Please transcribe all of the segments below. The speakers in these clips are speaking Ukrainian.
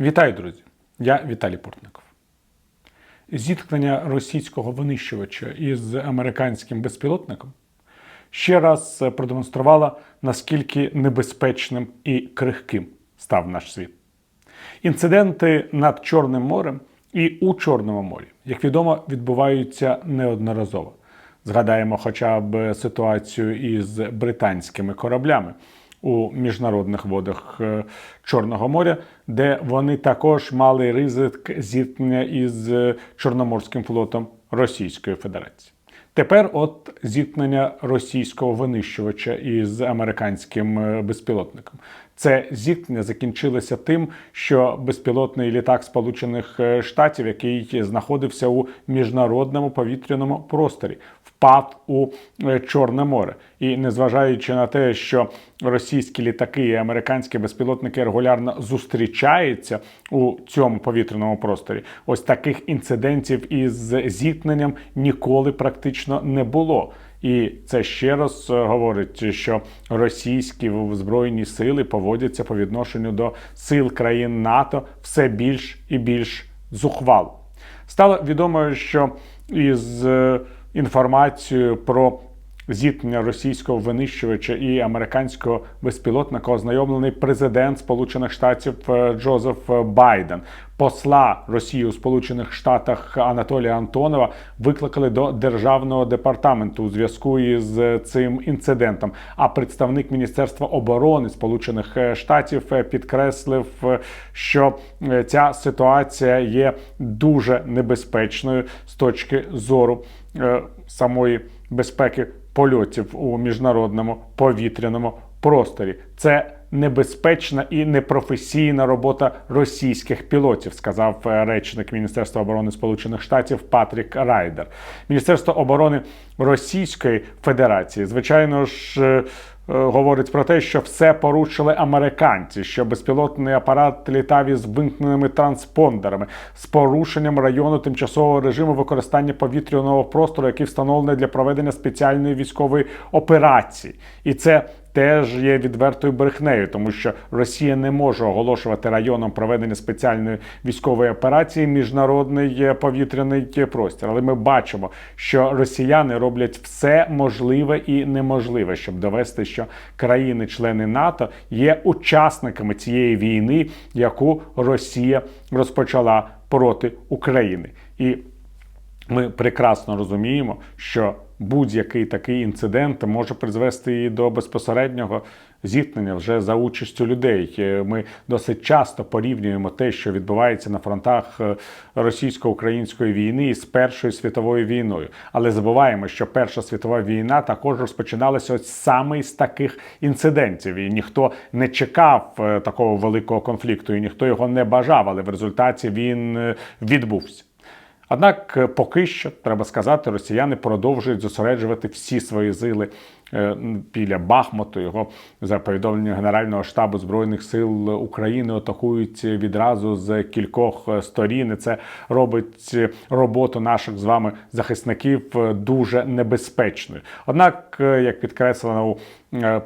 Вітаю, друзі! Я Віталій Портников. Зіткнення російського винищувача із американським безпілотником ще раз продемонструвало, наскільки небезпечним і крихким став наш світ. Інциденти над Чорним морем і у Чорному морі, як відомо, відбуваються неодноразово. Згадаємо хоча б ситуацію із британськими кораблями у міжнародних водах е, Чорного моря, де вони також мали ризик зіткнення із е, Чорноморським флотом Російської Федерації. Тепер, от зіткнення російського винищувача із американським е, безпілотником. Це зіткнення закінчилося тим, що безпілотний літак Сполучених Штатів, який знаходився у міжнародному повітряному просторі, впав у Чорне море. І незважаючи на те, що російські літаки і американські безпілотники регулярно зустрічаються у цьому повітряному просторі, ось таких інцидентів із зіткненням ніколи практично не було. І це ще раз говорить, що російські збройні сили поводяться по відношенню до сил країн НАТО все більш і більш зухвало. Стало відомо, що із інформацією про зіткнення російського винищувача і американського безпілотника ознайомлений президент Сполучених Штатів Джозеф Байден. Посла Росії у Сполучених Штатах Анатолія Антонова викликали до державного департаменту у зв'язку із цим інцидентом. А представник Міністерства оборони Сполучених Штатів підкреслив, що ця ситуація є дуже небезпечною з точки зору самої безпеки польотів у міжнародному повітряному просторі. Це небезпечна і непрофесійна робота російських пілотів, сказав речник Міністерства оборони Сполучених Штатів Патрік Райдер. Міністерство оборони Російської Федерації, звичайно ж. Говорить про те, що все порушили американці, що безпілотний апарат літав із вимкненими транспондерами з порушенням району тимчасового режиму використання повітряного простору, який встановлений для проведення спеціальної військової операції, і це теж є відвертою брехнею, тому що Росія не може оголошувати районом проведення спеціальної військової операції міжнародний повітряний простір. Але ми бачимо, що росіяни роблять все можливе і неможливе, щоб довести, що країни-члени НАТО є учасниками цієї війни, яку Росія розпочала проти України. І ми прекрасно розуміємо, що будь-який такий інцидент може призвести і до безпосереднього зіткнення вже за участю людей. Ми досить часто порівнюємо те, що відбувається на фронтах російсько-української війни із Першою світовою війною. Але забуваємо, що Перша світова війна також розпочиналася ось саме з таких інцидентів, і ніхто не чекав такого великого конфлікту, і ніхто його не бажав, але в результаті він відбувся. Однак, поки що треба сказати, росіяни продовжують зосереджувати всі свої сили біля Бахмуту. Його за повідомленням Генерального штабу збройних сил України атакують відразу з кількох сторін. І Це робить роботу наших з вами захисників дуже небезпечною. Однак, як підкреслено у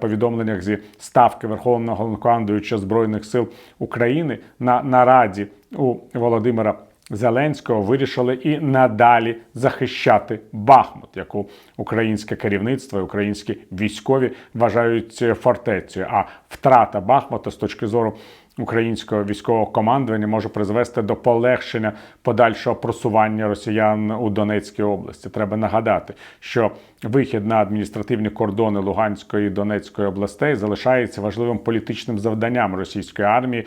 повідомленнях зі ставки Верховного Головнокомандуюча збройних сил України на нараді у Володимира. Зеленського вирішили і надалі захищати Бахмут, яку українське керівництво і українські військові вважають фортецею. А втрата Бахмута з точки зору українського військового командування може призвести до полегшення подальшого просування росіян у Донецькій області. Треба нагадати, що вихід на адміністративні кордони Луганської і Донецької областей залишається важливим політичним завданням російської армії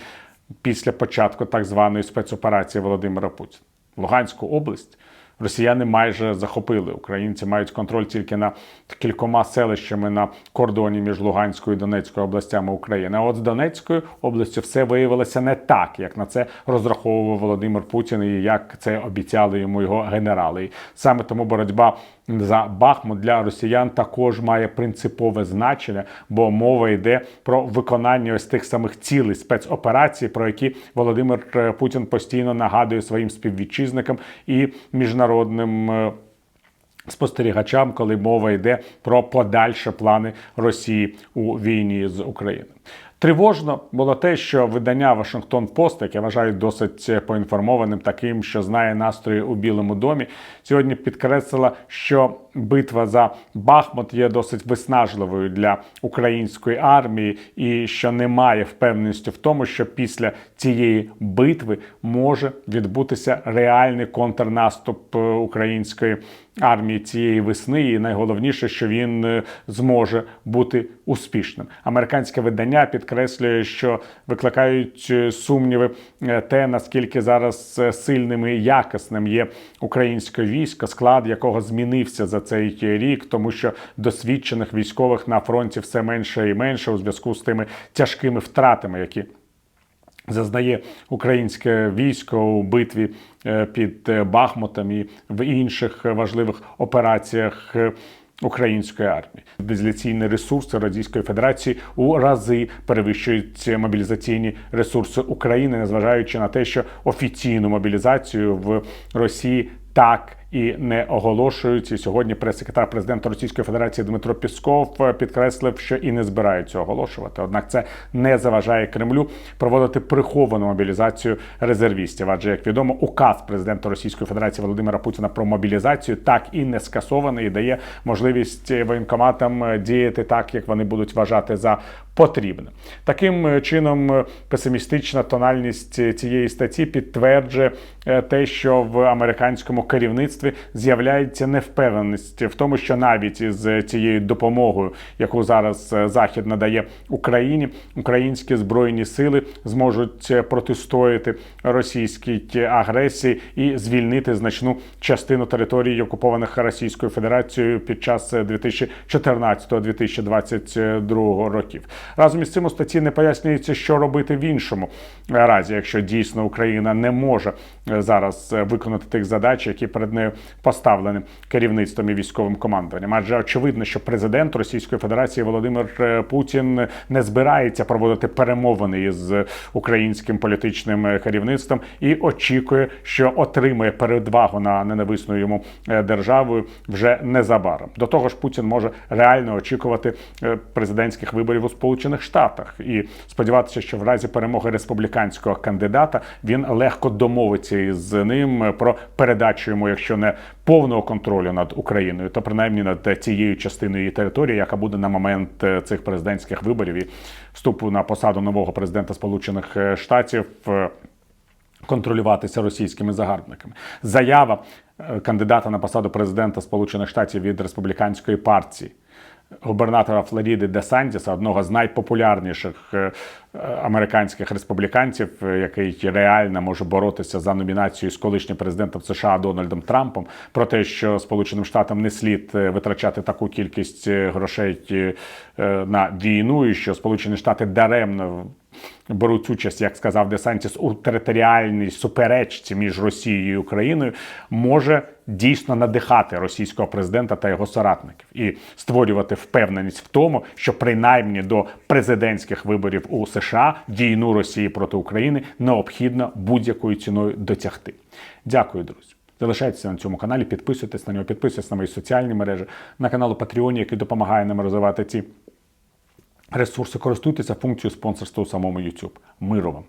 після початку так званої спецоперації Володимира Путіна. Луганську область росіяни майже захопили. Українці мають контроль тільки над кількома селищами на кордоні між Луганською і Донецькою областями України. А от з Донецькою областю все виявилося не так, як на це розраховував Володимир Путін і як це обіцяли йому його генерали. І саме тому боротьба за Бахмут для росіян також має принципове значення, бо мова йде про виконання ось тих самих цілей спецоперацій, про які Володимир Путін постійно нагадує своїм співвітчизникам і міжнародним. Спостерігачам, коли мова йде про подальші плани Росії у війні з Україною. Тривожно було те, що видання Вашингтон Пост, яке вважають досить поінформованим, таким, що знає настрої у Білому домі, сьогодні підкреслила, що битва за Бахмут є досить виснажливою для української армії, і що немає впевненості в тому, що після цієї битви може відбутися реальний контрнаступ е, української армії цієї весни, і найголовніше, що він е, зможе бути успішним. Американське видання підкреслює, що викликають е, сумніви е, те, наскільки зараз сильним і якісним є українське військо, склад якого змінився за цей рік, тому що досвідчених військових на фронті все менше і менше у зв'язку з тими тяжкими втратами, які зазнає українське військо у битві е, під е, Бахмутом і в інших важливих операціях. е, Української армії Мобілізаційні ресурси Російської Федерації у рази перевищують мобілізаційні ресурси України, незважаючи на те, що офіційну мобілізацію в Росії так і не оголошують. І сьогодні прес-секретар президента Російської Федерації Дмитро Пісков е, підкреслив, що і не збирається оголошувати. Однак це не заважає Кремлю проводити приховану мобілізацію резервістів. Адже як відомо, указ президента Російської Федерації Володимира Путіна про мобілізацію так і не скасований і дає можливість воєнкоматам е, діяти так, як вони будуть вважати за потрібне. Таким е, чином, е, песимістична тональність е, цієї статті підтверджує е, те, що в американському керівництві з'являється невпевненість в тому, що навіть із цією допомогою, яку зараз е, Захід надає Україні, українські збройні сили зможуть е, протистояти російській агресії і звільнити значну частину території, окупованих Російською Федерацією під час 2014-2022 років. Разом із цим у статті не пояснюється, що робити в іншому разі, якщо дійсно Україна не може е, зараз е, виконати тих задач, які перед нею поставлені керівництвом і військовим командуванням. Адже очевидно, що президент Російської Федерації Володимир е, Путін не збирається проводити перемовини із українським політичним керівництвом і очікує, що отримає передвагу на ненависну йому е, державою вже незабаром. До того ж, Путін може реально очікувати е, президентських виборів у Сполучених Штатах і сподіватися, що в разі перемоги республіканського кандидата він легко домовиться із ним про передачу йому, якщо не повного контролю над Україною, то принаймні над цією частиною її території, яка буде на момент е, цих президентських виборів і вступу на посаду нового президента Сполучених е, Штатів. е, контролюватися російськими загарбниками. Заява е, кандидата на посаду президента Сполучених Штатів від республіканської партії. Губернатора Флоріди Де Сантіса, одного з найпопулярніших е, американських республіканців, е, який реально може боротися за номінацію з колишнім президентом США Дональдом Трампом, про те, що Сполученим Штатам не слід е, витрачати таку кількість грошей на війну, і що Сполучені Штати даремно беруть участь, як сказав Десантіс, у територіальній суперечці між Росією і Україною, може дійсно надихати російського президента та його соратників і створювати впевненість в тому, що принаймні до президентських виборів у США війну Росії проти України необхідно будь-якою ціною дотягти. Дякую, друзі. Залишайтеся на цьому каналі, підписуйтесь на нього, підписуйтесь на мої соціальні мережі, на канал у Патреоні, який допомагає нам розвивати ці ресурси. Користуйтеся функцією спонсорства у самому YouTube. Миру вам!